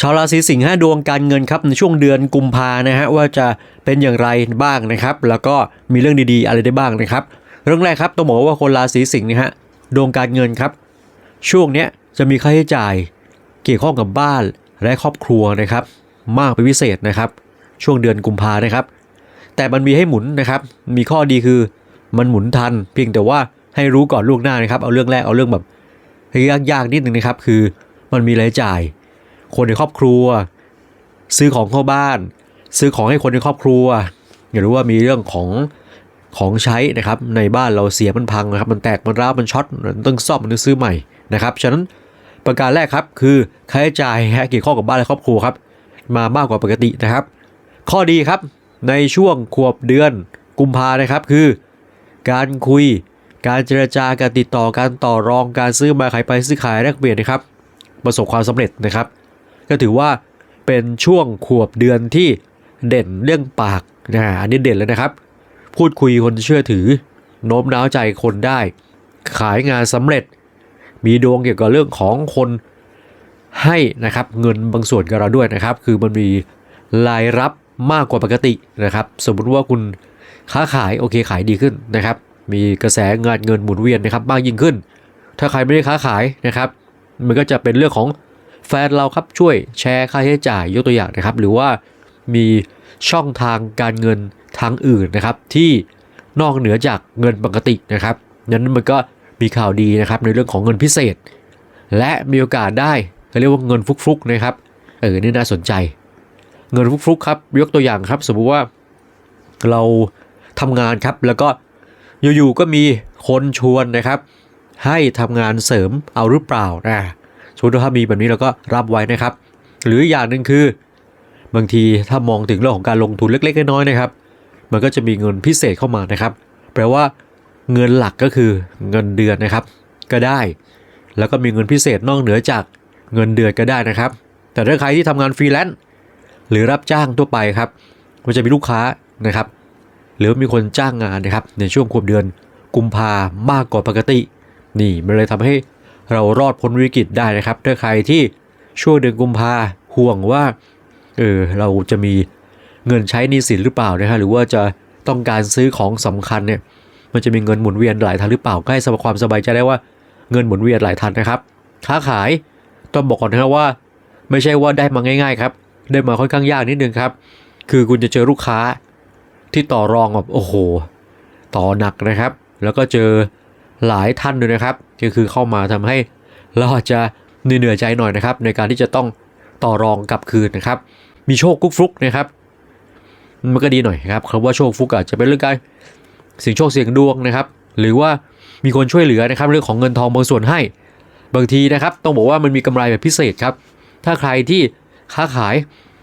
ชาวราศีสิงห์ฮะดวงการเงินครับในช่วงเดือนกุมภานะฮะว่าจะเป็นอย่างไรบ้างนะครับ แล้วก็มีเรื่องดีๆ อะไรได้บ้างนะครับ เรื่องแรกครับต้องบอกว่าคนราศีสิงห์นะฮะดวงการเงินครับ ช่วงเนี้ยจะมีค่าใช้จ่าย เกี่ยวข้องกับบ้านและครอบครัวนะครับ มากเป็นพิเศษนะครับ ช่วงเดือนกุมภานะครับ แต่มันมีให้หมุนนะครับ มีข้อดีคือมันหมุนทัน เพียงแต่ว่าให้รู้ก่อนล่วงหน้านะครับ เอาเรื่องแรกเอาเรื่องแบบยากๆนิดหนึ่งนะครับ คือมันมีรายจ่าย คนในครอบครัว ซื้อของเข้าบ้าน ซื้อของให้คนในครอบครัวหรือว่ามีเรื่องของของใช้นะครับในบ้านเราเสียมันพังนะครับมันแตกมันร้าวมันช็อตต้องซ่อมมันต้องซื้อใหม่นะครับฉะนั้นประการแรกครับคือค่าใช้จ่ายเกี่ยวข้องกับบ้านและครอบครัวครับมามากกว่าปกตินะครับ ข้อดีครับในช่วงขวบเดือนกุมภานะครับคือ การคุย การเจรจาการติดต่อการต่อรองการซื้อมาขายไปซื้อขายแลกเปลี่ยนนะครับ ประสบความสำเร็จนะครับ ก็ถือว่าเป็นช่วงขวบเดือนที่เด่นเรื่องปากนะอันนี้เด่นเลยนะครับ พูดคุยคนเชื่อถือ โน้มน้าวใจคนได้ ขายงานสำเร็จ มีดวงเกี่ยวกับเรื่องของคนให้นะครับเงินบางส่วนกับเราด้วยนะครับ คือมันมีรายรับมากกว่าปกตินะครับ สมมุติว่าคุณค้าขายโอเคขายดีขึ้นนะครับ มีกระแสงานเงินหมุนเวียนนะครับมากยิ่งขึ้น ถ้าใครไม่ได้ค้าขายนะครับ มันก็จะเป็นเรื่องของ แฟนเราครับช่วยแชร์ค่าใช้จ่ายยกตัวอย่างนะครับ หรือว่ามีช่องทางการเงินทางอื่นนะครับ ที่นอกเหนือจากเงินปกตินะครับนั้นมันก็มีข่าวดีนะครับในเรื่องของเงินพิเศษ และมีโอกาสได้เขาเรียกว่าเงินฟุกๆนะครับเออนี่น่าสนใจ เงินฟุกๆครับยกตัวอย่างครับ สมมุติว่าเราทำงานครับแล้วก็อยู่ๆก็มีคนชวนนะครับ ให้ทำงานเสริมเอาหรือเปล่านะ สมมติถ้ามีแบบนี้เราก็รับไว้นะครับ หรืออย่างหนึ่งคือบางทีถ้ามองถึงเรื่องของการลงทุนเล็กๆน้อยๆนะครับ มันก็จะมีเงินพิเศษเข้ามานะครับ แปลว่าเงินหลักก็คือเงินเดือนนะครับ ก็ได้ แล้วก็มีเงินพิเศษนอกเหนือจากเงินเดือนก็ได้นะครับ แต่ถ้าใครที่ทำงานฟรีแลนซ์หรือรับจ้างทั่วไปครับ มันจะมีลูกค้านะครับ หรือมีคนจ้างงานนะครับ ในช่วงควบเดือนกุมภามากกว่าปกติ นี่มันเลยทำให้ เรารอดพ้นวิกฤตได้นะครับ ถ้าใครที่ช่วงเดือนกุมภาห่วงว่าเออเราจะมีเงินใช้นี้สินหรือเปล่านะฮะหรือว่าจะต้องการซื้อของสำคัญเนี่ยมันจะมีเงินหมุนเวียนหลายทางหรือเปล่าก็ให้สบายความสบายใจได้ว่าเงินหมุนเวียนหลายทางนะครับค้าขายต้องบอกก่อนนะครับว่า ไม่ใช่ว่าได้มาง่าย ๆ ครับ ได้มาค่อนข้างยากนิดนึงครับ คือคุณจะเจอลูกค้าที่ต่อรองแบบโอ้โห ต่อหนักนะครับ แล้วก็เจอหลายท่านด้วยนะครับ ก็คือเข้ามาทำให้เราอาจจะเหนื่อยใจหน่อยนะครับ ในการที่จะต้องต่อรองกลับคืนนะครับ มีโชคกุ๊กฟลุกนะครับ มันก็ดีหน่อยครับคำว่าโชคฟลุกอาจจะเป็นเรื่องการเสียงโชคเสียงดวงนะครับ หรือว่ามีคนช่วยเหลือนะครับเรื่องของเงินทองบางส่วนให้ บางทีนะครับ ต้องบอกว่ามันมีกำไรแบบพิเศษครับ ถ้าใครที่ค้าขาย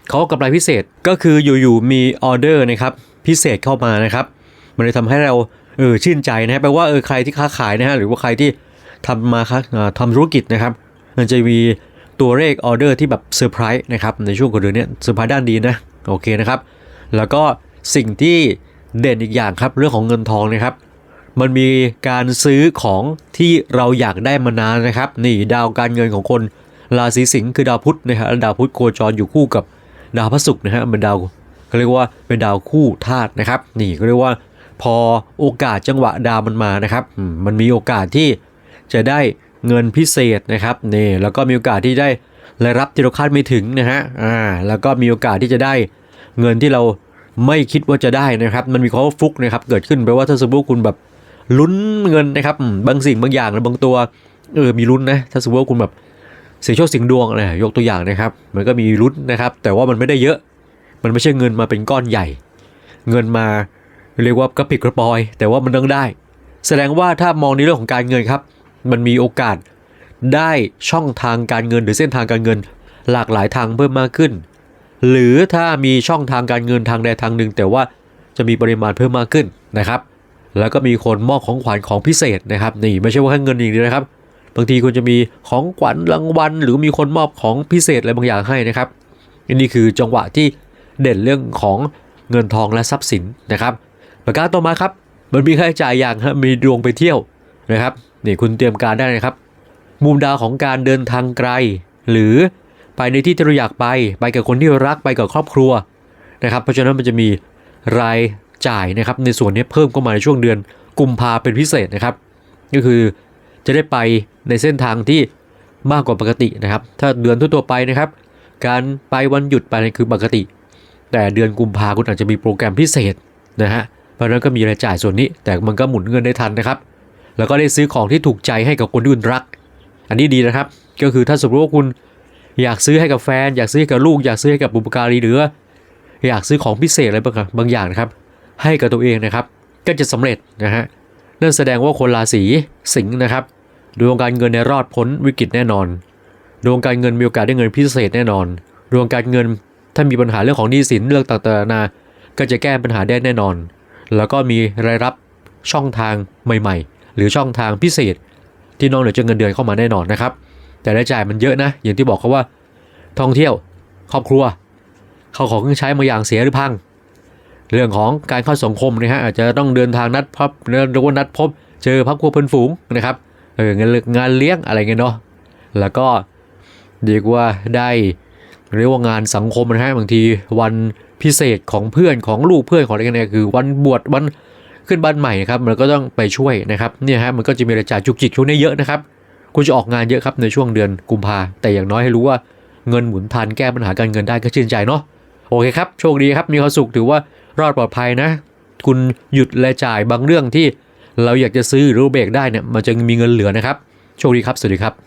เขากำไรพิเศษก็คืออยู่ๆมีออเดอร์นะครับพิเศษเข้ามานะครับ มันเลยทำให้เราเออชื่นใจนะฮะแปลว่าเออใครที่ค้าขายนะฮะหรือว่าใครที่ ทำมาค้าอ่าทำธุรกิจนะครับมันจะมีตัวเลขออเดอร์ที่แบบเซอร์ไพรส์นะครับในช่วงของเดือนเนี้เซอร์ไพรส์ด้านดีนะโอเคนะครับ แล้วก็สิ่งที่เด่นอีกอย่างครับเรื่องของเงินทองนะครับ มันมีการซื้อของที่เราอยากได้มานานนะครับ นี่ดาวการเงินของคนราศีสิงห์คือดาวพุธนะครับดาวพุธโคจรอยู่คู่กับดาวพระศุกร์นะฮะเป็นดาวเขาเรียกว่าเป็นดาวคู่ธาตุนะครับ นี่ก็เรียกว่าพอโอกาสจังหวะดาวมันมานะครับ มันมีโอกาสที่ จะได้เงินพิเศษนะครับนี่แล้วก็มีโอกาสที่ได้รายรับที่เราคาดไม่ถึงนะฮะอ่าแล้วก็มีโอกาสที่จะได้เงินที่เราไม่คิดว่าจะได้นะครับ มันมีข้อฟุกนะครับเกิดขึ้นแปลว่าถ้าสมมติคุณแบบลุ้นเงินนะครับบางสิ่งบางอย่างหรือบางตัวเออมีลุ้นนะถ้าสมมติว่าคุณแบบเสียงโชคเสียงดวงนะยกตัวอย่างนะครับ มันก็มีลุ้นนะครับ แต่ว่ามันไม่ได้เยอะ มันไม่ใช่เงินมาเป็นก้อนใหญ่ เงินมาเรียกว่ากระปิดกระปอย แต่ว่ามันต้องได้ แสดงว่าถ้ามองในเรื่องของการเงินครับ มันมีโอกาสได้ช่องทางการเงินหรือเส้นทางการเงิน หลากหลายทางเพิ่มมากขึ้น หรือถ้ามีช่องทางการเงินทางใดทางหนึ่ง แต่ว่าจะมีปริมาณเพิ่มมากขึ้นนะครับ แล้วก็มีคนมอบของขวัญของพิเศษนะครับนี่ไม่ใช่ว่าแค่เงินอย่างเดียวนะครับ บางทีคุณจะมีของขวัญรางวัลหรือมีคนมอบของพิเศษอะไรบางอย่างให้นะครับอันนี่คือจังหวะที่เด่นเรื่องของเงินทองและทรัพย์สินนะครับ ประการต่อมาครับ มันมีค่าใช้จ่ายอย่างฮะมีดวงไปเที่ยวนะครับ นี่คุณเตรียมการได้นะครับ มุมดาวของการเดินทางไกล หรือไปในที่ที่เราอยากไปไปกับคนที่รักไปกับครอบครัวนะครับ เพราะฉะนั้นมันจะมีรายจ่ายนะครับ ในส่วนนี้เพิ่มเข้ามาในช่วงเดือนกุมภาเป็นพิเศษนะครับ ก็คือจะได้ไปในเส้นทางที่มากกว่าปกตินะครับ ถ้าเดือนทั่วๆไปนะครับ การไปวันหยุดไปนี่คือปกติ แต่เดือนกุมภาคุณอาจจะมีโปรแกรมพิเศษนะฮะเพราะฉะนั้นก็มีรายจ่ายส่วนนี้ แต่มันก็หมุนเงินได้ทันนะครับ แล้วก็ได้ซื้อของที่ถูกใจให้กับคนที่คุณรัก อันนี้ดีนะครับ ก็คือถ้าสมมติว่าคุณอยากซื้อให้กับแฟน อยากซื้อให้กับลูก อยากซื้อให้กับบุปการีหรือว่าอยากซื้อของพิเศษอะไรบางบางอย่างนะครับ ให้กับตัวเองนะครับ ก็จะสำเร็จนะฮะนั่นแสดงว่าคนราศีสิงห์นะครับดวงการเงินในรอดพ้นวิกฤตแน่นอน ดวงการเงินมีโอกาสได้เงินพิเศษแน่นอน ดวงการเงินถ้ามีปัญหาเรื่องของหนี้สินเรื่องต่างๆนานาก็จะแก้ปัญหาได้แน่นอน แล้วก็มีรายรับช่องทางใหม่ ๆ หรือช่องทางพิเศษ ที่น้อกเหนือจากเงินเดือนเข้ามาแน่นอนนะครับ แต่รายจ่ายมันเยอะนะ อย่างที่บอกเขาว่า ท่องเที่ยว ครอบครัว เข้าของเครื่องใช้บางอย่างเสียหรือพัง เรื่องของการเข้าสังคมนะฮะอาจจะต้องเดินทางนัดพบเรียกว่านัดพบ เจอพักพวกเพื่อนฝูงนะครับเอองานงานเลี้ยงอะไรเงี้ยเนาะแล้วก็เรียกว่าได้เรียกว่างานสังคมนะฮะบางทีวันพิเศษของเพื่อนของลูกเพื่อนของอะไรกันเนี่ยคือ วันบวชวัน ขึ้นบ้านใหม่นะครับมันก็ต้องไปช่วยนะครับเนี่ยฮะมันก็จะมีรายจ่ายจุกจิกช่วงนี้เยอะนะครับคุณจะออกงานเยอะครับในช่วงเดือนกุมภาแต่อย่างน้อยให้รู้ว่าเงินหมุนทันแก้ปัญหาการเงินได้ก็ชื่นใจเนาะโอเคครับโชคดีครับมีความสุขถือว่ารอดปลอดภัยนะ คุณหยุดรายจ่ายบางเรื่องที่เราอยากจะซื้อหรือเบรกได้เนี่ยมันจะมีเงินเหลือนะครับ โชคดีครับ สวัสดีครับ